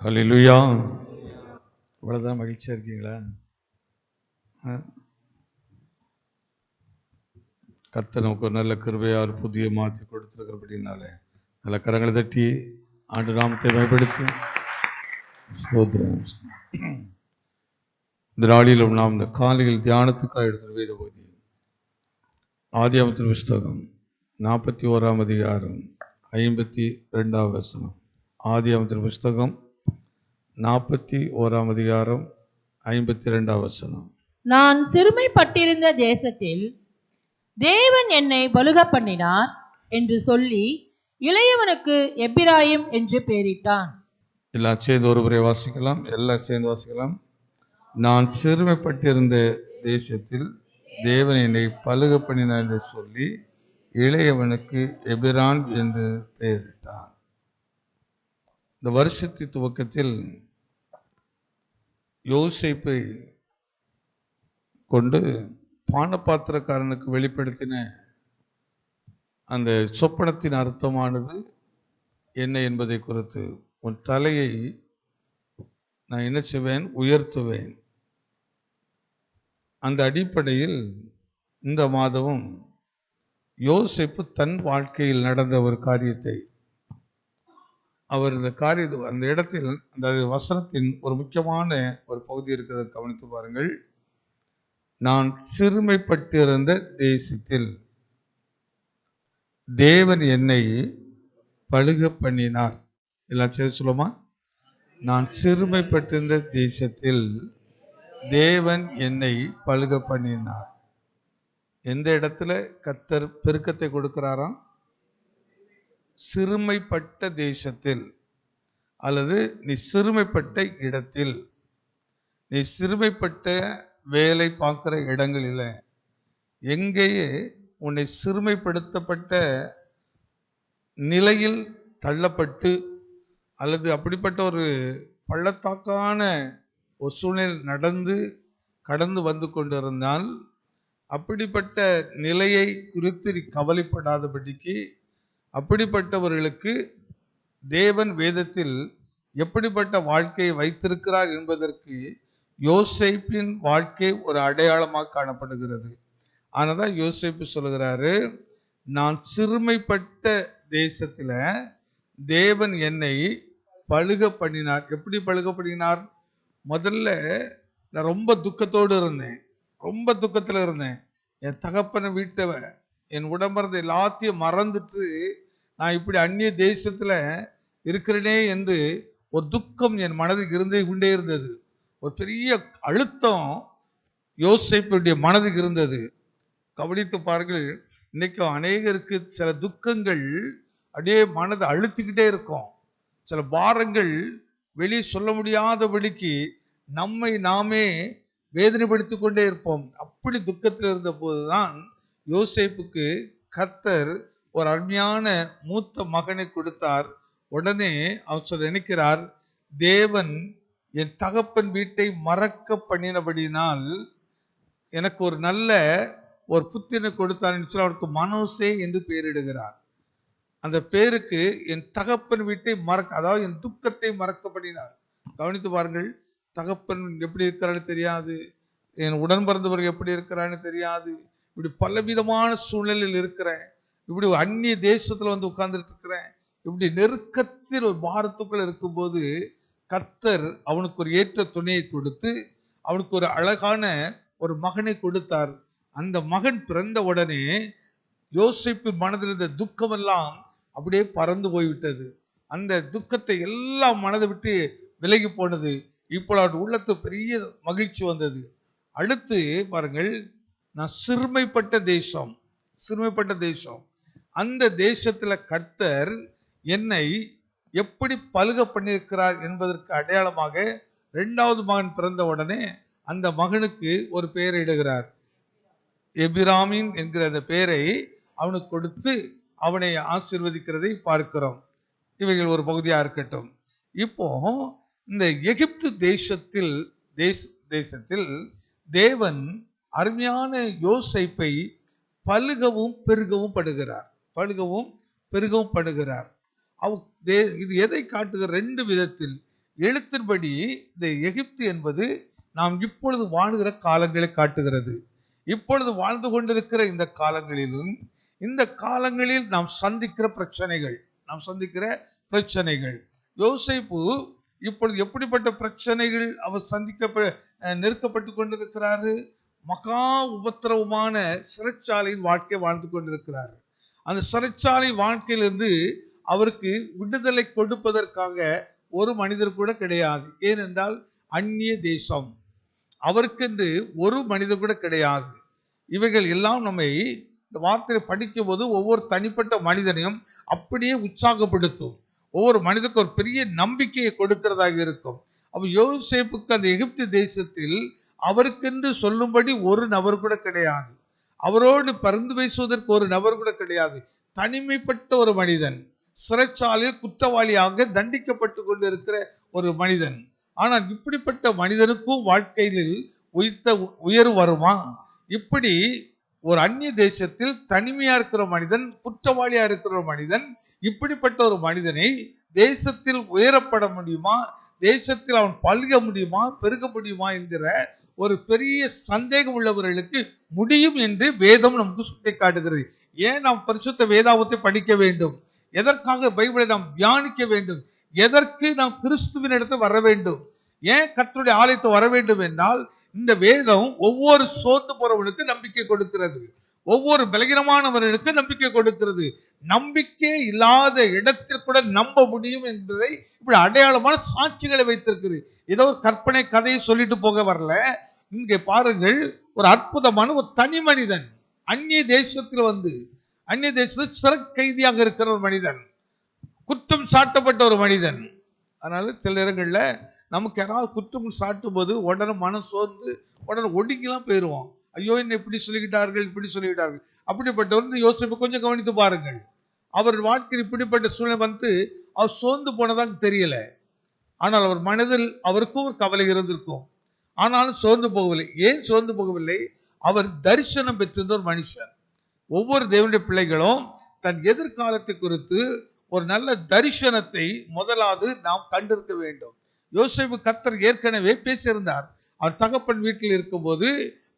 கலீலுய்யா இவ்வளோதான் மகிழ்ச்சியாக இருக்கீங்களா? ஆ? நமக்கு ஒரு நல்ல கிருபையார் புதிய மாற்றி கொடுத்துருக்கிறபடினாலே நல்ல கரங்களை தட்டி ஆண்டு நாமத்தை பயன்படுத்தி ஸ்தோத்திரம். இந்த நாளிலும் நாம் இந்த காலையில் தியானத்துக்காக எடுத்து வேத பகுதி ஆதியாமத்தின் புஸ்தகம் நாற்பத்தி ஓராம் அதிகாரம் ஐம்பத்தி ரெண்டாவது வசனம். ஆதியாமத்தின் புஸ்தகம் நாற்பத்தி ஓராம் அதிகாரம் ஐம்பத்தி ரெண்டாவது வசனம். நான் சிறுமைப்பட்டிருந்த தேசத்தில் தேவன் என்னை பலுக பண்ணினார் என்று சொல்லி இளையவனுக்கு எப்பிராயிம் என்று பெயரிட்டான். எல்லாம் சேர்ந்து ஒருவரை வாசிக்கலாம் எல்லாம் சேர்ந்து வாசிக்கலாம். நான் சிறுமைப்பட்டிருந்த தேசத்தில் தேவன் என்னை பலுக பண்ணினார் என்று சொல்லி இளையவனுக்கு எபிரான் என்று பெயரிட்டான். இந்த வருஷத்து துவக்கத்தில் யோசிப்பை கொண்டு பானபாத்திரக்காரனுக்கு வெளிப்படுத்தின அந்த சொப்பனத்தின் அர்த்தமானது என்ன என்பதை குறித்து உன் தலையை நான் என்ன செய்வேன்? உயர்த்துவேன். அந்த அடிப்படையில் இந்த மாதமும் யோசிப்பு தன் வாழ்க்கையில் நடந்த ஒரு காரியத்தை அவர் இந்த காரிய அந்த இடத்தில் அந்த வசனத்தின் ஒரு முக்கியமான ஒரு பகுதி இருக்கிறதை கவனித்து பாருங்கள். நான் சிறுமைப்பட்டிருந்த தேசத்தில் தேவன் என்னை பழுக பண்ணினார். எல்லாம் சரி சொல்லுமா நான் சிறுமைப்பட்டிருந்த தேசத்தில் தேவன் என்னை பழுக பண்ணினார். எந்த இடத்துல கத்தர் பெருக்கத்தை கொடுக்கிறாராம் சிறுமைப்பட்ட தேசத்தில் அல்லது நீ சிறுமைப்பட்ட இடத்தில். நீ சிறுமைப்பட்ட வேலை பார்க்குற இடங்களில் எங்கேயே உன்னை சிறுமைப்படுத்தப்பட்ட நிலையில் தள்ளப்பட்டு அல்லது அப்படிப்பட்ட ஒரு பள்ளத்தாக்கான ஒரு சூழ்நிலை நடந்து கடந்து வந்து கொண்டிருந்தால் அப்படிப்பட்ட நிலையை குறித்து நீ கவலைப்படாதபடிக்கு அப்படிப்பட்டவர்களுக்கு தேவன் வேதத்தில் எப்படிப்பட்ட வாழ்க்கையை வைத்திருக்கிறார் என்பதற்கு யோசேப்பின் வாழ்க்கை ஒரு அடையாளமாக காணப்படுகிறது. ஆனால் தான் யோசேப்பு சொல்கிறாரு நான் சிறுமைப்பட்ட தேசத்தில் தேவன் என்னை பழுக பண்ணினார் எப்படி பழுக பண்ணினார் முதல்ல நான் ரொம்ப துக்கத்தோடு இருந்தேன். ரொம்ப துக்கத்தில் இருந்தேன். என் தகப்பனை வீட்டவன் என் உடம்புறத எல்லாத்தையும் மறந்துட்டு நான் இப்படி அந்நிய தேசத்தில் இருக்கிறேனே என்று ஒரு துக்கம் என் மனதுக்கு இருந்தே கொண்டே இருந்தது. ஒரு பெரிய அழுத்தம் யோசிப்புடைய மனதுக்கு இருந்தது. கவனித்து பாருங்கள் இன்னைக்கு அநேகருக்கு சில துக்கங்கள் அப்படியே மனதை அழுத்திக்கிட்டே இருக்கும். சில பாரங்கள் வெளியே சொல்ல முடியாதபடிக்கு நம்மை நாமே வேதனைப்படுத்தி கொண்டே இருப்போம். அப்படி துக்கத்தில் இருந்த போதுதான் யோசேப்புக்கு கத்தர் ஒரு அருமையான மூத்த மகனை கொடுத்தார். உடனே அவர் சொல்ல நினைக்கிறார் தேவன் என் தகப்பன் வீட்டை மறக்க பண்ணினபடினால் எனக்கு ஒரு நல்ல ஒரு புத்தினை கொடுத்தார் என்று சொல்லி அவருக்கு மனோசே என்று பெயரிடுகிறார். அந்த பேருக்கு என் தகப்பன் வீட்டை மறக்க அதாவது என் துக்கத்தை மறக்கப்படினார் கவனித்து பாருங்கள் தகப்பன் எப்படி இருக்கிறான்னு தெரியாது. என் உடன் பிறந்தவர்கள் எப்படி இருக்கிறான்னு தெரியாது. இப்படி பலவிதமான சூழ்நிலையில் இருக்கிறேன். இப்படி அந்நிய தேசத்தில் வந்து உட்கார்ந்துட்டு இருக்கிறேன். இப்படி நெருக்கத்தில் ஒரு பாரத்துக்குள்ள இருக்கும்போது கத்தர் அவனுக்கு ஒரு ஏற்ற துணையை கொடுத்து அவனுக்கு ஒரு அழகான ஒரு மகனை கொடுத்தார். அந்த மகன் பிறந்த உடனே யோசிப்பு மனதில் இருந்த துக்கமெல்லாம் அப்படியே பறந்து போய்விட்டது. அந்த துக்கத்தை எல்லாம் மனதை விட்டு விலகி போனது. இப்போ அவருடைய உள்ளத்து பெரிய மகிழ்ச்சி வந்தது. அடுத்து பாருங்கள் நான் சிறுமைப்பட்ட தேசம் சிறுமைப்பட்ட தேசம். அந்த தேசத்தில் கர்த்தர் என்னை எப்படி பழுக பண்ணியிருக்கிறார் என்பதற்கு அடையாளமாக ரெண்டாவது மகன் பிறந்த உடனே அந்த மகனுக்கு ஒரு பெயரை இடுகிறார். எபிராமின் என்கிற அந்த பெயரை அவனுக்கு கொடுத்து அவனை ஆசிர்வதிக்கிறதை பார்க்கிறோம். இவைகள் ஒரு பகுதியாக இருக்கட்டும். இப்போ இந்த எகிப்து தேசத்தில் தேச தேசத்தில் தேவன் அருமையான யோசைப்பை பழுகவும் பெருகவும் படுகிறார். பழுகவும் பெருகவும் படுகிறார். அவ் தே இது எதை காட்டுகிற ரெண்டு விதத்தில் எழுத்தின்படி இந்த எகிப்து என்பது நாம் இப்பொழுது வாழுகிற காலங்களை காட்டுகிறது. இப்பொழுது வாழ்ந்து கொண்டிருக்கிற இந்த காலங்களிலும் இந்த காலங்களில் நாம் சந்திக்கிற பிரச்சனைகள் நாம் சந்திக்கிற பிரச்சனைகள். யோசிப்பு இப்பொழுது எப்படிப்பட்ட பிரச்சனைகள் அவர் சந்திக்க நெருக்கப்பட்டு கொண்டிருக்கிறாரு? மகா உபத்திரவமான சிறைச்சாலையின் வாழ்க்கை வாழ்ந்து கொண்டிருக்கிறார். அந்த சிறைச்சாலை வாழ்க்கையிலிருந்து அவருக்கு விடுதலை கொடுப்பதற்காக ஒரு மனிதர் கூட கிடையாது. ஏனென்றால் அந்நிய தேசம். அவருக்கென்று ஒரு மனிதர் கூட கிடையாது. இவைகள் எல்லாம் நம்மை இந்த வார்த்தையை படிக்கும்போது ஒவ்வொரு தனிப்பட்ட மனிதனையும் அப்படியே உற்சாகப்படுத்தும். ஒவ்வொரு மனிதனுக்கு ஒரு பெரிய நம்பிக்கையை கொடுக்கிறதாக இருக்கும். அப்போ யோசேப்புக்கு அந்த எகிப்து தேசத்தில் அவருக்கென்று சொல்லும்படி ஒரு நபர் கூட கிடையாது. அவரோடு பறந்து பேசுவதற்கு ஒரு நபர் கூட கிடையாது. தனிமைப்பட்ட ஒரு மனிதன் சிறைச்சாலையில் குற்றவாளியாக தண்டிக்கப்பட்டு கொண்டிருக்கிற ஒரு மனிதன். ஆனால் இப்படிப்பட்ட மனிதனுக்கும் வாழ்க்கையில் உயிர்த்த உயர்வு வருமா? இப்படி ஒரு அந்நிய தேசத்தில் தனிமையா இருக்கிற மனிதன் குற்றவாளியா இருக்கிற ஒரு மனிதன் இப்படிப்பட்ட ஒரு மனிதனை தேசத்தில் உயரப்பட முடியுமா? தேசத்தில் அவன் பல்க முடியுமா? பெருக முடியுமா? என்கிற ஒரு பெரிய சந்தேகம் உள்ளவர்களுக்கு முடியும் என்று வேதம் நமக்கு சுட்டி காட்டுகிறது. ஏன் நாம் பரிசுத்த வேதாவத்தை படிக்க வேண்டும்? எதற்காக பைபிளை நாம் தியானிக்க வேண்டும்? எதற்கு நாம் கிறிஸ்துவின் இடத்தை வர வேண்டும்? ஏன் கத்தருடைய ஆலயத்தை வர வேண்டும் என்றால் இந்த வேதம் ஒவ்வொரு சோர்ந்து போறவனுக்கு நம்பிக்கை கொடுக்கிறது. ஒவ்வொரு பலகீனமானவர்களுக்கு நம்பிக்கை கொடுக்கிறது. நம்பிக்கை இல்லாத இடத்தில் கூட நம்ப முடியும் என்பதை இப்படி அடையாளமான சாட்சிகளை வைத்திருக்குது ஏதோ ஒரு கற்பனை கதையை சொல்லிட்டு போக வரல. இங்கே பாருங்கள் ஒரு அற்புதமான ஒரு தனி மனிதன் அந்நிய தேசத்தில் வந்து அந்நிய தேசத்தில் சிறை கைதியாக இருக்கிற ஒரு மனிதன் குற்றம் சாட்டப்பட்ட ஒரு மனிதன். அதனால சில நேரங்களில் நமக்கு யாராவது குற்றம் சாட்டும் போது உடனே மனம் சோர்ந்து உடனே ஒடுங்கிலாம் போயிடுவோம் ஐயோ என்ன இப்படி சொல்லிக்கிட்டார்கள் இப்படி சொல்லிக்கிட்டார்கள். அப்படிப்பட்டவர் இந்த யோசிப்பை கொஞ்சம் கவனித்து பாருங்கள். அவர் வாழ்க்கையில் இப்படிப்பட்ட சூழ்நிலை வந்து அவர் சோர்ந்து போனதாக தெரியலை. ஆனால் அவர் மனதில் அவருக்கும் ஒரு கவலை இருந்திருக்கும். ஆனாலும் சோர்ந்து போகவில்லை. ஏன் சோர்ந்து போகவில்லை? அவர் தரிசனம் பெற்றிருந்த ஒரு மனுஷன். ஒவ்வொரு தேவனுடைய பிள்ளைகளும் தன் எதிர்காலத்தை குறித்து ஒரு நல்ல தரிசனத்தை முதலாவது நாம் கண்டிருக்க வேண்டும். யோசிப்பு கத்தர் ஏற்கனவே பேசியிருந்தார். அவர் தகப்பன் வீட்டில் இருக்கும்போது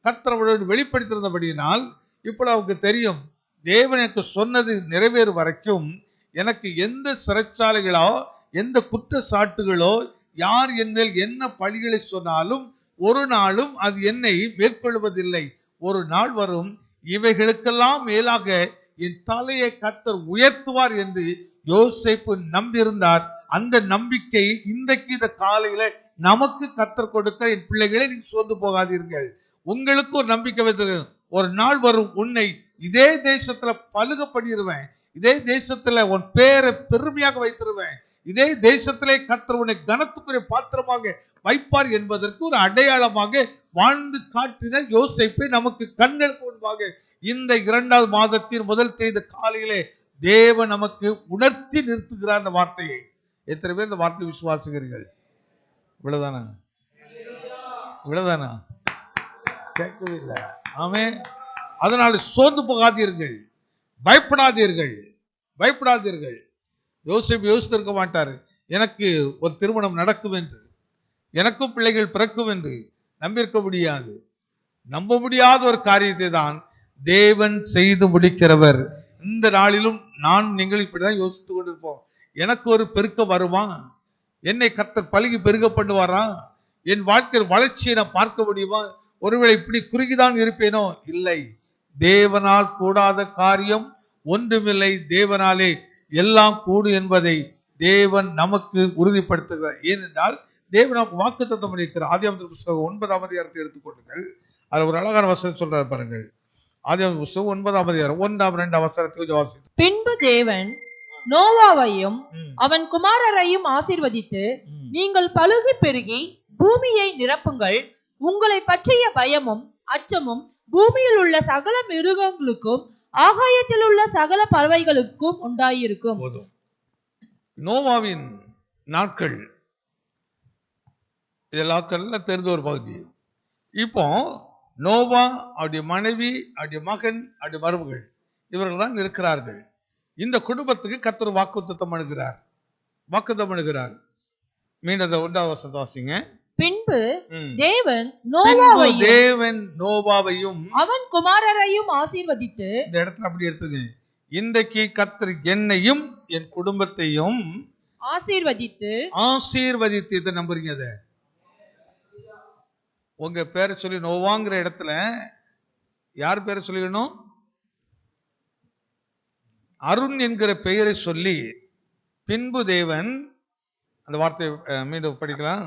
கத்தர் அவரோடு வெளிப்படுத்தியிருந்தபடியினால் இப்போ அவருக்கு தெரியும் தேவன் எனக்கு சொன்னது நிறைவேறும் வரைக்கும் எனக்கு எந்த சிறைச்சாலைகளோ எந்த குற்றச்சாட்டுகளோ யார் என் மேல் என்ன பழிகளை சொன்னாலும் ஒரு நாளும் அது என்னை மேற்கொள்வதில்லை. ஒரு நாள் வரும் இவைகளுக்கெல்லாம் மேலாக என் தலையை கத்தர் உயர்த்துவார் என்று யோசிப்பு நம்பியிருந்தார். அந்த நம்பிக்கை இன்றைக்கு இந்த காலையில நமக்கு கத்தர் கொடுக்க என் பிள்ளைகளை நீங்க சோர்ந்து போகாதீர்கள். உங்களுக்கு ஒரு நம்பிக்கை வைத்திருக்க ஒரு நாள் வரும் உன்னை இதே தேசத்துல பழுக பண்ணிடுவேன் இதே தேசத்துல உன் பேரை பெருமையாக வைத்திருவேன் இதே தேசத்திலே கர்த்தர் உன்னை கனத்துக்குரிய பாத்திரமாக வைப்பார் என்பதற்கு ஒரு அடையாளமாக வாழ்ந்து காட்டின யோசிப்பை நமக்கு கண்களுக்கு முன்பாக இந்த இரண்டாவது மாதத்தின் முதல் தேதி காலையிலே தேவன் நமக்கு உணர்த்தி நிறுத்துகிறார் அந்த வார்த்தையை. எத்தனை பேர் இந்த வார்த்தை விசுவாசிக்கிறீர்கள்? இவ்வளவுதானா? இவ்வளவுதானா? கேட்கவே இல்லை. ஆமே அதனால் சோர்ந்து போகாதீர்கள். பயப்படாதீர்கள். பயப்படாதீர்கள். யோசிப்பு யோசித்திருக்க மாட்டார். எனக்கு ஒரு திருமணம் நடக்கும் என்று எனக்கும் பிள்ளைகள் பிறக்கும் என்று நம்பியிருக்க முடியாது. நம்ப முடியாத ஒரு காரியத்தை தான் தேவன் செய்து முடிக்கிறவர். இந்த நாளிலும் நான் நீங்கள் இப்படிதான் யோசித்துக் கொண்டிருப்போம். எனக்கு ஒரு பெருக்க வருமா? என்னை கத்தர் பழகி பெருக பண்ணுவாரா? என் வாழ்க்கையில் வளர்ச்சியை நான் பார்க்க முடியுமா? ஒருவேளை இப்படி குறுகிதான் இருப்பேனோ? இல்லை. தேவனால் கூடாத காரியம் ஒன்றுமில்லை. தேவனாலே எல்லாம் கூடும் என்பதை தேவன் நமக்கு உறுதிப்படுத்துகிறார். ஏனென்றால் தேவன் நமக்கு வாக்கு தத்தம் பண்ணியிருக்கிறார் ஆதியாமத்தின் புஸ்தகம் ஒன்பதாம் அதிகாரத்தை எடுத்துக்கொள்ளுங்கள் அது ஒரு அழகான வசனம் சொல்றாரு பாருங்கள். ஆதியாம புஸ்தகம் ஒன்பதாம் அதிகாரம் ஒன்றாம் ரெண்டாம் வசனத்தை கொஞ்சம் வாசி பின்பு தேவன் நோவாவையும் அவன் குமாரரையும் ஆசீர்வதித்து நீங்கள் பலுகி பெருகி பூமியை நிரப்புங்கள். உங்களை பற்றிய பயமும் அச்சமும் பூமியில் உள்ள சகல மிருகங்களுக்கும் ஆகாயத்தில் உள்ள சகல பறவைகளுக்கும் உண்டாயிருக்கும். போதும். நோவாவின் நாட்கள். இதெல்லாம் தெரிந்த ஒரு பகுதி. இப்போ நோவா அவருடைய மனைவி அவருடைய மகன் அவருடைய மருமகள் இவர்கள் தான் இருக்கிறார்கள். இந்த குடும்பத்துக்கு கத்தர் வாக்குத்தம் அணுகிறார் வாக்குத்தம் அணுகிறார் மீண்டும் அந்த ஒன்றாவது வருஷத்தை வாசிங்க. பின்பு. தேவன் நோவாவையும் தேவன் நோவாவையும் அவன் குமாரரையும் ஆசீர்வதித்து இந்த இடத்துல அப்படி எடுத்துங்க. இன்றைக்கு கத்தர் என்னையும் என் குடும்பத்தையும் ஆசீர்வதித்து ஆசீர்வதித்து இதை நம்புறீங்க அத. உங்க பேரை சொல்லி நோவாங்கிற இடத்துல யார் பேரை சொல்லிக்கணும் அருண் என்கிற பெயரை சொல்லி பின்பு தேவன் அந்த வார்த்தையை மீண்டும் படிக்கலாம்.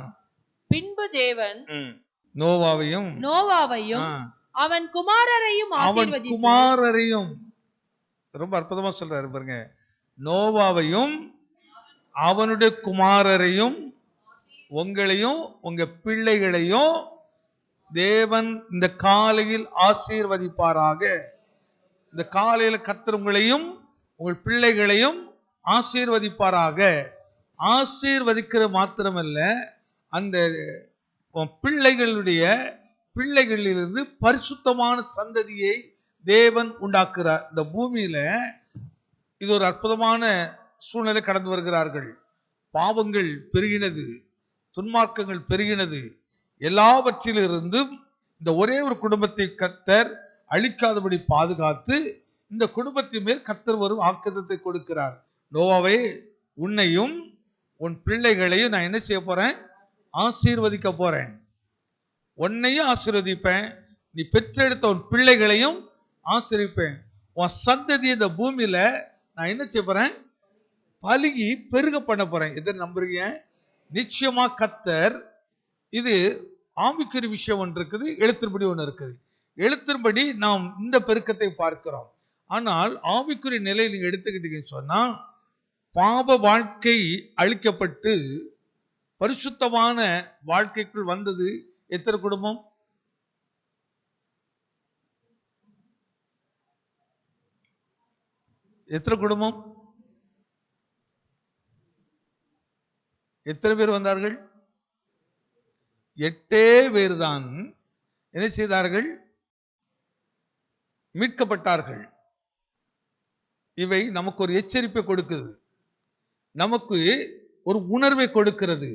பின்பு தேவன் நோவாவையும் நோவாவையும் அவன் குமாரரையும் அவன் குமாரரையும். ரொம்ப அற்புதமா சொல்றாரு பாருங்க. நோவாவையும் அவனுடைய குமாரரையும் உங்களையும் உங்க பிள்ளைகளையும் தேவன் இந்த காலையில் ஆசீர்வதிப்பாராக. இந்த காலையில கர்த்தர் உங்களையும் உங்கள் பிள்ளைகளையும் ஆசீர்வதிப்பாராக. ஆசீர்வதிக்கிற மாத்திரமல்ல அந்த பிள்ளைகளுடைய பிள்ளைகளிலிருந்து பரிசுத்தமான சந்ததியை தேவன் உண்டாக்குறார். இந்த பூமியில இது ஒரு அற்புதமான சூழ்நிலை கடந்து வருகிறார்கள். பாவங்கள் பெருகினது துன்மார்க்கங்கள் பெருகினது. எல்லாவற்றிலிருந்தும் இந்த ஒரே ஒரு குடும்பத்தை கத்தர் அழிக்காதபடி பாதுகாத்து இந்த குடும்பத்தின் மேல் கத்தர் வரும் ஆக்கத்தை கொடுக்கிறார். நோவாவே உன்னையும் உன் பிள்ளைகளையும் நான் என்ன செய்ய போறேன்? ஆசீர்வதிக்க போறேன். உன்னையும் ஆசீர்வதிப்பேன். நீ பெற்றெடுத்த உன் பிள்ளைகளையும் ஆசீர்விப்பேன். உன் சந்ததி இந்த பூமியில நான் என்ன செய்ய போறேன்? பழுகி பெருக பண்ண போறேன். எதை நம்புறீங்க? நிச்சயமா கத்தர் இது ஆவிக்குரிய விஷயம் ஒன்று இருக்குது எழுத்தின்படி ஒன்று இருக்குது. எழுத்தின்படி நாம் இந்த பெருக்கத்தை பார்க்கிறோம். ஆனால் ஆவிக்குரிய நிலையை நீங்க எடுத்துக்கிட்டீங்கன்னு சொன்னா பாப வாழ்க்கை அழிக்கப்பட்டு பரிசுத்தமான வாழ்க்கைக்குள் வந்தது எத்தனை குடும்பம்? எத்தனை குடும்பம்? எத்தனை பேர் வந்தார்கள்? எட்டே பேர் தான் என்ன செய்தார்கள்? மீட்கப்பட்டார்கள். இவை நமக்கு ஒரு எச்சரிப்பை கொடுக்குது. நமக்கு ஒரு உணர்வை கொடுக்கிறது.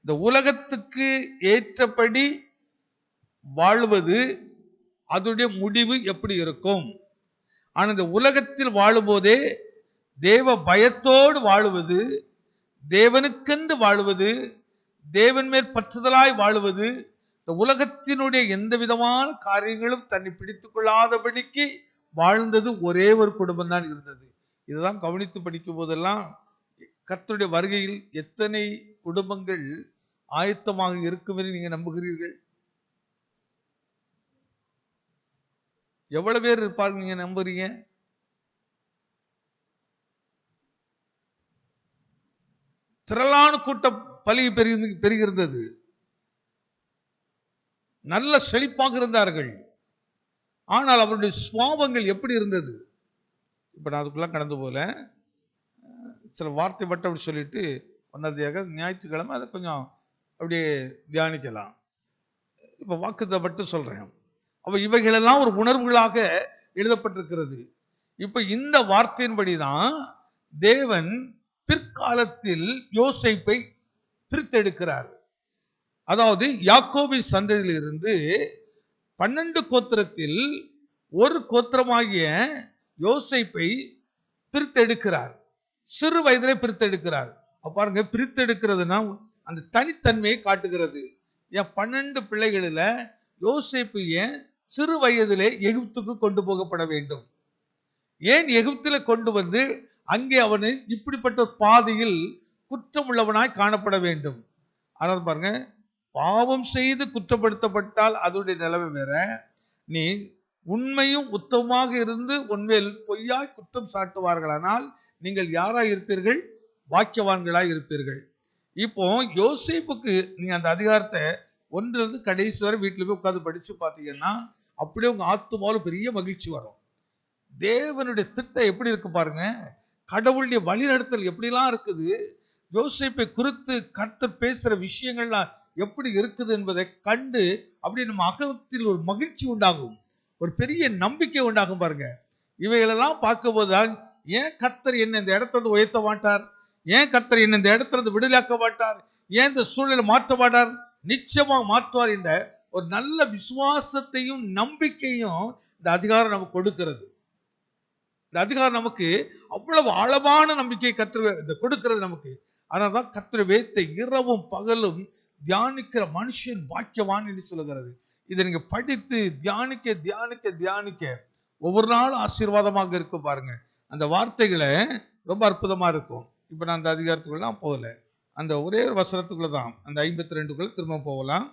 இந்த உலகத்துக்கு ஏற்றபடி வாழ்வது அதனுடைய முடிவு எப்படி இருக்கும்? ஆனால் இந்த உலகத்தில் வாழும்போதே தேவ பயத்தோடு வாழுவது தேவனுக்கென்று வாழுவது தேவன் மேல் பற்றுதலாய் வாழுவது இந்த உலகத்தினுடைய எந்த விதமான காரியங்களும் தன்னை பிடித்து கொள்ளாதபடிக்கு வாழ்ந்தது ஒரே ஒரு குடும்பம் தான் இருந்தது. இதுதான் கவனித்து படிக்கும் போதெல்லாம் கர்த்தருடைய வருகையில் எத்தனை குடும்பங்கள் ஆயத்தமாக இருக்கும் என்று நீங்க நம்புகிறீர்கள்? எவ்வளவு பேர் இருப்பார்கள் நீங்க நம்புறீங்க? திரளான கூட்டம் பலி பெருகி பெருகிருந்தது நல்ல செழிப்பாக இருந்தார்கள். ஆனால் அவருடைய சுவாபங்கள் எப்படி இருந்தது? இப்ப நான் அதுக்குள்ள கடந்து போல சில வார்த்தை மட்டும் அப்படி சொல்லிட்டு ஒன்னாவதாக ஞாயிற்றுக்கிழமை அதை கொஞ்சம் அப்படியே தியானிக்கலாம். இப்போ வாக்குத்தை மட்டும் சொல்கிறேன் அப்போ இவைகளெல்லாம் ஒரு உணர்வுகளாக எழுதப்பட்டிருக்கிறது. இப்போ இந்த வார்த்தையின்படி தான் தேவன் பிற்காலத்தில் யோசைப்பை பிரித்தெடுக்கிறார். அதாவது யாக்கோபி சந்ததியிலிருந்து பன்னெண்டு கோத்திரத்தில் ஒரு கோத்திரமாகிய யோசைப்பை பிரித்தெடுக்கிறார். சிறு வயதிலே பிரித்தெடுக்கிறார். அப்ப பாருங்க பிரித்தெடுக்கிறதுனா அந்த தனித்தன்மையை காட்டுகிறது. என் பன்னெண்டு பிள்ளைகளில் யோசிப்பு ஏன் சிறு வயதிலே எகிப்துக்கு கொண்டு போகப்பட வேண்டும்? ஏன் எகிப்தில் கொண்டு வந்து அங்கே அவனை இப்படிப்பட்ட ஒரு பாதையில் குற்றமுள்ளவனாய் காணப்பட வேண்டும்? ஆனால் பாருங்க பாவம் செய்து குற்றப்படுத்தப்பட்டால் அதனுடைய நிலைமை வேற. நீ உண்மையும் உத்தமமாக இருந்து உண்மையில் பொய்யாய் குற்றம் சாட்டுவார்களானால் நீங்கள் யாராக இருப்பீர்கள்? வாக்கியவான்களாக இருப்பீர்கள். இப்போ யோசேப்புக்கு நீங்கள் அந்த அதிகாரத்தை ஒன்றிலிருந்து கடைசி வரை வீட்டில் போய் உட்காந்து படித்து பார்த்தீங்கன்னா அப்படியே உங்கள் ஆத்துமாவில் பெரிய மகிழ்ச்சி வரும். தேவனுடைய திட்டம் எப்படி இருக்கு பாருங்க. கடவுளுடைய வழிநடத்தல் எப்படிலாம் இருக்குது? யோசிப்பை குறித்து கர்த்தர் பேசுகிற விஷயங்கள்லாம் எப்படி இருக்குது என்பதை கண்டு அப்படி நம்ம அகத்தில் ஒரு மகிழ்ச்சி உண்டாகும். ஒரு பெரிய நம்பிக்கை உண்டாகும் பாருங்க. இவைகளெல்லாம் பார்க்கும்போதுதான் ஏன் கத்தர் என்ன இந்த இடத்துல உயர்த்த மாட்டார்? ஏன் கத்தர் என்ன இந்த இடத்துல விடுதலாக்க மாட்டார்? ஏன் இந்த சூழ்நிலை மாற்ற மாட்டார்? நிச்சயமாக மாற்றுவார் என்ற ஒரு நல்ல விசுவாசத்தையும் நம்பிக்கையும் இந்த அதிகாரம் நமக்கு கொடுக்கிறது. இந்த அதிகாரம் நமக்கு அவ்வளவு ஆழமான நம்பிக்கையை கத்திர இந்த கொடுக்கிறது நமக்கு. அதனால்தான் கத்திர வேத்தை இரவும் பகலும் தியானிக்கிற மனுஷன் பாக்கியவான் என்று சொல்லுகிறது. இதை நீங்கள் படித்து தியானிக்க தியானிக்க தியானிக்க ஒவ்வொரு நாளும் ஆசீர்வாதமாக இருக்கும் பாருங்கள் அந்த வார்த்தைகளை ரொம்ப அற்புதமா இருக்கும். இப்ப நான் அந்த அதிகாரத்துக்குள்ளலாம் போகல. அந்த ஒரே ஒரு வசனத்துக்குள்ள தான் அந்த ஐம்பத்தி ரெண்டுக்குள்ள திரும்ப போகலாம்.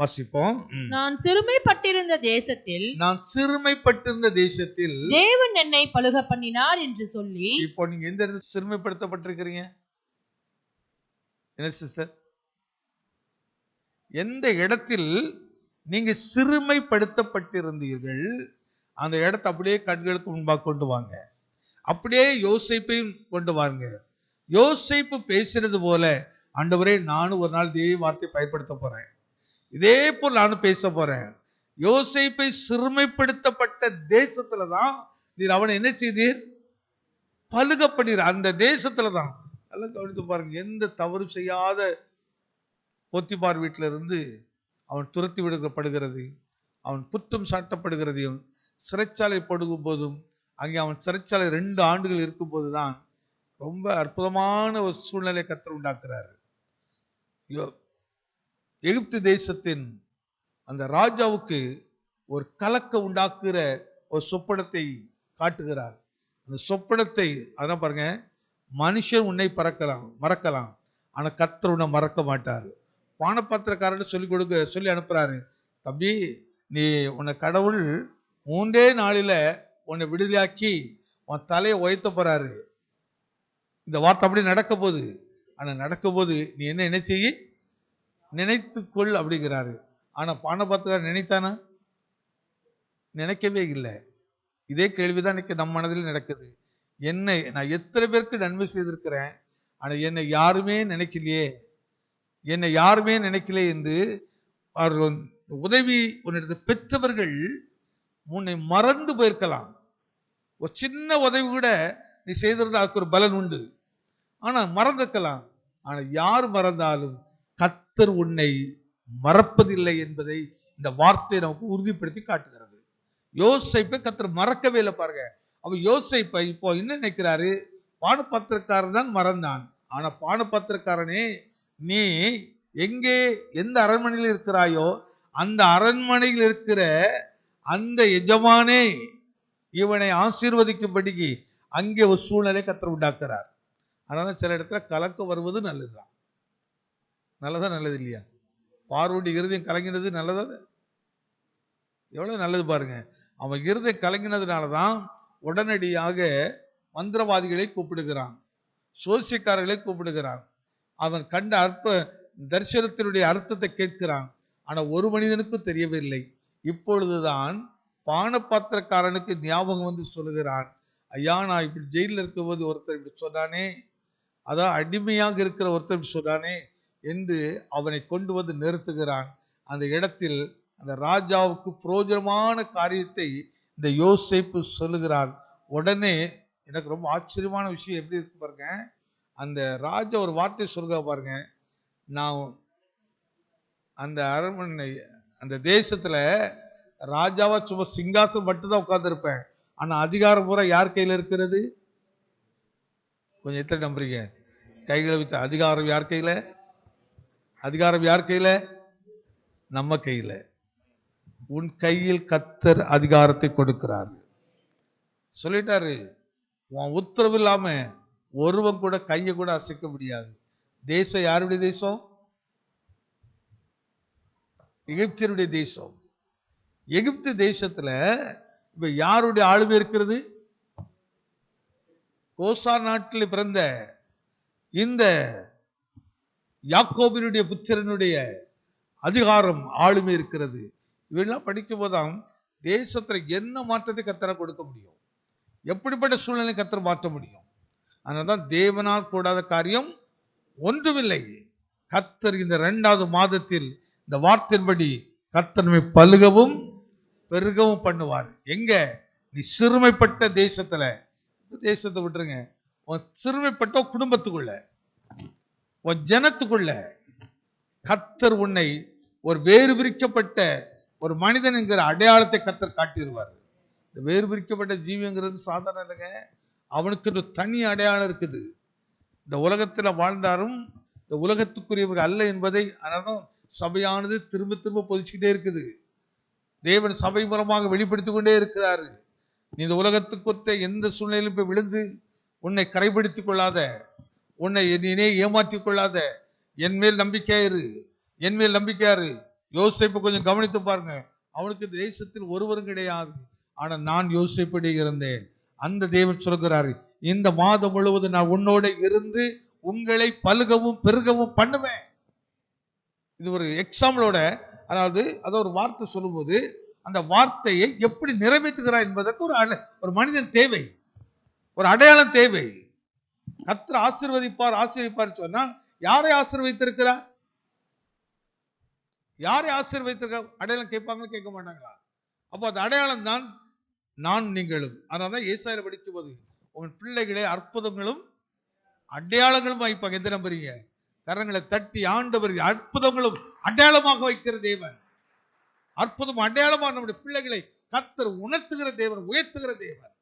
வாசிப்போம். நான் சிறுமைப்பட்டிருந்த தேசத்தில் நான் சிறுமைப்பட்டிருந்த தேசத்தில் தேவன் என்னை பழுக பண்ணினார் என்று சொல்லி இப்போ நீங்க எந்த இடத்துல சிறுமைப்படுத்தப்பட்டிருக்கிறீங்க? என்ன சிஸ்டர்? எந்த இடத்தில் நீங்க சிறுமைப்படுத்தப்பட்டிருந்தீர்கள் அந்த இடத்தை அப்படியே கண்களுக்கு முன்பாக கொண்டு வாங்க. அப்படியே யோசிப்பையும் கொண்டு வாருங்க. யோசிப்பு பேசுறது போல ஆண்டவரே நானும் ஒரு நாள் தேவி வார்த்தை பயன்படுத்த போறேன். இதே போல் நானும் பேச போறேன். யோசிப்பை சிறுமைப்படுத்தப்பட்ட தேசத்துல தான் நீர் அவனை என்ன செய்தீர்? பழுக பண்ணீர். அந்த தேசத்துல தான். நல்லா கவனித்து பாருங்க. எந்த தவறு செய்யாத போத்திபார் வீட்டில இருந்து அவன் துரத்தி விடுக்கப்படுகிறது அவன் குற்றம் சாட்டப்படுகிறதையும் சிறைச்சாலை படுகும் போதும் அங்கே அவன் சிறைச்சாலை ரெண்டு ஆண்டுகள் இருக்கும்போது தான் ரொம்ப அற்புதமான ஒரு சூழ்நிலை கத்தர் உண்டாக்குறாரு. எகிப்து தேசத்தின் அந்த ராஜாவுக்கு ஒரு கலக்க உண்டாக்குற ஒரு சொப்பனத்தை காட்டுகிறார். அந்த சொப்பனத்தை அதான் பாருங்க மனுஷன் உன்னை பறக்கலாம் மறக்கலாம். ஆனால் கத்தர் உன்னை மறக்க மாட்டார். பானபாத்திரக்காரன் சொல்லி கொடுக்க சொல்லி அனுப்புறாரு. தம்பி நீ உன்னை கடவுள் மூன்றே நாளில் உன்னை விடுதலையாக்கி உன் தலையை உயர்த்த போறாரு. இந்த வார்த்தை அப்படி நடக்க போகுது ஆனால் நடக்க போது நீ என்ன என்ன செய்ய நினைத்துக்கொள் அப்படிங்கிறாரு. ஆனா பானபாத்திரக்காரன் நினைத்தானா? நினைக்கவே இல்லை. இதே கேள்விதான் இன்னைக்கு நம் மனதில் நடக்குது. என்னை நான் எத்தனை பேருக்கு நன்மை செய்திருக்கிறேன்? ஆனால் என்னை யாருமே நினைக்கலையே. என்னை யாருமே நினைக்கல என்று அவர்கள் உதவி உன்னிடத்தை பெற்றவர்கள் உன்னை மறந்து போயிருக்கலாம். ஒரு சின்ன உதவி கூட நீ செய்திருந்தா அதுக்கு ஒரு பலன் உண்டு. ஆனால் மறந்துக்கலாம். ஆனால் யார் மறந்தாலும் கத்தர் உன்னை மறப்பதில்லை என்பதை இந்த வார்த்தை நமக்கு உறுதிப்படுத்தி காட்டுகிறது. யோசைப்பை கத்தர் மறக்கவே இல்லை பாருங்க. அவன் யோசைப்பை இப்போ என்ன நினைக்கிறாரு? பானபத்திரக்காரன் தான் மறந்தான். ஆனா பானபத்திரக்காரனே நீ எங்கே எந்த அரண்மனையில் இருக்கிறாயோ அந்த அரண்மனையில் இருக்கிற அந்த எஜமானே இவனை ஆசீர்வதிக்கும்படிக்கு அங்கே ஒரு சூழ்நிலை கத்தர் உண்டாக்குறார். அதனால சில இடத்துல கலக்க வருவது நல்லதுதான். நல்லதா நல்லது இல்லையா? பார்வடி இருதயம் கலங்கினது நல்லதா? எவ்வளோ நல்லது பாருங்க. அவன் இருதயம் கலங்கினதுனால தான் உடனடியாக மந்திரவாதிகளை கூப்பிடுகிறான். சோசியக்காரர்களை கூப்பிடுகிறான். அவன் கண்ட அற்ப தரிசனத்தினுடைய அர்த்தத்தை கேட்கிறான். ஆனால் ஒரு மனிதனுக்கும் தெரியவில்லை. இப்பொழுதுதான் பானபாத்திரக்காரனுக்கு ஞாபகம் வந்து சொல்லுகிறான். ஐயா நான் இப்படி ஜெயிலில் இருக்கும்போது ஒருத்தர் இப்படி சொன்னானே. அதான் அடிமையாக இருக்கிற ஒருத்தர் இப்படி சொன்னானே என்று அவனை கொண்டு வந்து நிறுத்துகிறான். அந்த இடத்தில் அந்த ராஜாவுக்கு புரோஜனமான காரியத்தை இந்த யோசிப்பு சொல்லுகிறார் உடனே எனக்கு ரொம்ப ஆச்சரியமான விஷயம் எப்படி இருக்கு பாருங்க. அந்த ராஜா ஒரு வார்த்தை சொல்லுக பாருங்க. நான் அந்த அரண்மனை அந்த தேசத்தில் ராஜாவா சும்மா சிங்காசம் மட்டும்தான் உட்கார்ந்திருப்பேன். ஆனா அதிகாரம் பூரா யார் கையில இருக்கிறது? கொஞ்சம் எத்தனை நம்புறீங்க? கைகளை வச்ச அதிகாரம் யார் கையில? அதிகாரம் யார் கையில? நம்ம கையில. உன் கையில் கத்தர் அதிகாரத்தை கொடுக்கிறார். சொல்லிட்டாரு. உன் உத்தரவு இல்லாம ஒருவன் கூட கையை கூட அசைக்க முடியாது. தேசம் யாருடைய தேசம்? எகிப்தியருடைய தேசம். எகிப்து தேசத்தில் இப்போ யாருடைய ஆளுமை இருக்கிறது? கோசா நாட்டில் பிறந்த இந்த யாக்கோபினுடைய புத்திரனுடைய அதிகாரம் ஆளுமை இருக்கிறது. இவெல்லாம் படிக்கும் போதாம் தேசத்தில் என்ன மாற்றத்தை கத்தர கொடுக்க முடியும்? எப்படிப்பட்ட சூழ்நிலை கத்தர் மாற்ற முடியும்? அதனால தான் தேவனால் கூடாத காரியம் ஒன்றுமில்லை. கத்தர் இந்த ரெண்டாவது மாதத்தில் இந்த வார்த்தையின்படி கத்தர்மை பழுகவும் பெருகவும் பண்ணுவார். எங்க? நீ சிறுமைப்பட்ட தேசத்துல. தேசத்தை விட்டுருங்க. உன் சிறுமைப்பட்ட குடும்பத்துக்குள்ள. உன் ஜனத்துக்குள்ள. கத்தர் உன்னை ஒரு வேறு பிரிக்கப்பட்ட ஒரு மனிதன் என்கிற அடையாளத்தை கத்தர் காட்டிடுவார். இந்த வேறு பிரிக்கப்பட்ட ஜீவிங்கிறது சாதாரண இல்லைங்க. அவனுக்கு ஒரு தனி அடையாளம் இருக்குது. இந்த உலகத்தில் வாழ்ந்தாலும் இந்த உலகத்துக்குரியவர் அல்ல என்பதை அதனால சபையானது திரும்ப திரும்ப பொதிச்சுக்கிட்டே இருக்குது. தேவன் சபை மூலமாக வெளிப்படுத்திக் கொண்டே இருக்கிறாரு. நீ இந்த உலகத்துக்கொத்த எந்த சூழ்நிலையிலும் போய் விழுந்து உன்னை கரைப்படுத்திக் கொள்ளாத உன்னை என்னே ஏமாற்றிக் கொள்ளாத என் மேல் நம்பிக்கையாயிரு என் மேல் நம்பிக்கையாரு யோசிப்பை கொஞ்சம் கவனித்து பாருங்க. அவனுக்கு தேசத்தில் ஒருவரும் கிடையாது. ஆனால் நான் யோசிப்படி இருந்தேன். அந்த தேவன் சொல்கிறாரு இந்த மாதம் முழுவதும் நான் உன்னோட இருந்து உங்களை பழுகவும் பெருகவும் பண்ணுவேன். இது ஒரு எக்ஸாம்பிளோட அதாவது அதை ஒரு வார்த்தை சொல்லும்போது அந்த வார்த்தையை எப்படி நிறைவேற்றுகிறார் என்பதற்கு ஒரு ஒரு மனிதன் தேவை. ஒரு அடையாளம் தேவை. கர்த்தர் ஆசிர்வதிப்பார் ஆசீர்வதிப்பார் சொன்னா யாரை ஆசிர்வதித்திருக்கிறார் யாரை ஆசீர்வதித்திருக்க அடையாளம் கேட்பாங்கன்னு கேட்க மாட்டாங்களா? அப்போ அந்த அடையாளம் தான் நான் நீங்களும். அதனால தான் ஏசாயில படிக்கும்போது உங்கள் பிள்ளைகளே அற்புதங்களும் அடையாளங்களும் வாய்ப்பாங்க எந்த நம்புறீங்க. கரங்களை தட்டி ஆண்டவர் அற்புதங்களும் அடையாளமாக வைக்கிற தேவன். அற்புதம் அடையாளமாக நம்முடைய பிள்ளைகளை கத்தர் உணர்த்துகிற தேவன் உயர்த்துகிற தேவன்.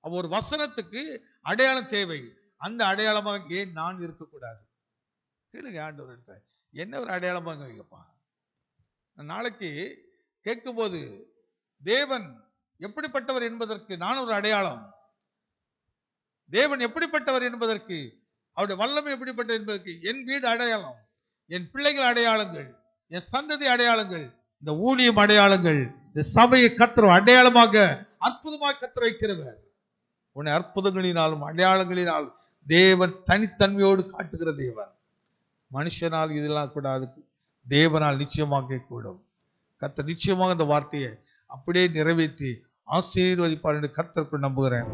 ஒரு வசனத்துக்கு அடையாளம் தேவை. அந்த அடையாளமாக ஏன் நான் இருக்கக்கூடாது? கேளுங்க ஆண்டவர் எடுத்த என்ன ஒரு அடையாளமாக வைக்கப்பா? நாளைக்கு கேட்கும்போது தேவன் எப்படிப்பட்டவர் என்பதற்கு நான் ஒரு அடையாளம். தேவன் எப்படிப்பட்டவர் என்பதற்கு அவருடைய வல்லமை எப்படிப்பட்டது என்பதற்கு என் வீடு அடையாளம் என் பிள்ளைகள் அடையாளங்கள் என் சந்ததி அடையாளங்கள் இந்த ஊழியம் அடையாளங்கள் இந்த சபையை கத்திர அடையாளமாக அற்புதமாக கத்திர வைக்கிறவர். உன்னை அற்புதங்களினாலும் அடையாளங்களினாலும் தேவன் தனித்தன்மையோடு காட்டுகிற தேவன். மனுஷனால் இதெல்லாம் கூடாது தேவனால் நிச்சயமாக கூடும். கத்த நிச்சயமாக இந்த வார்த்தையை அப்படியே நிறைவேற்றி ஆசீர்வதிப்பார் என்று கர்த்தருக்கு நம்புகிறேன்.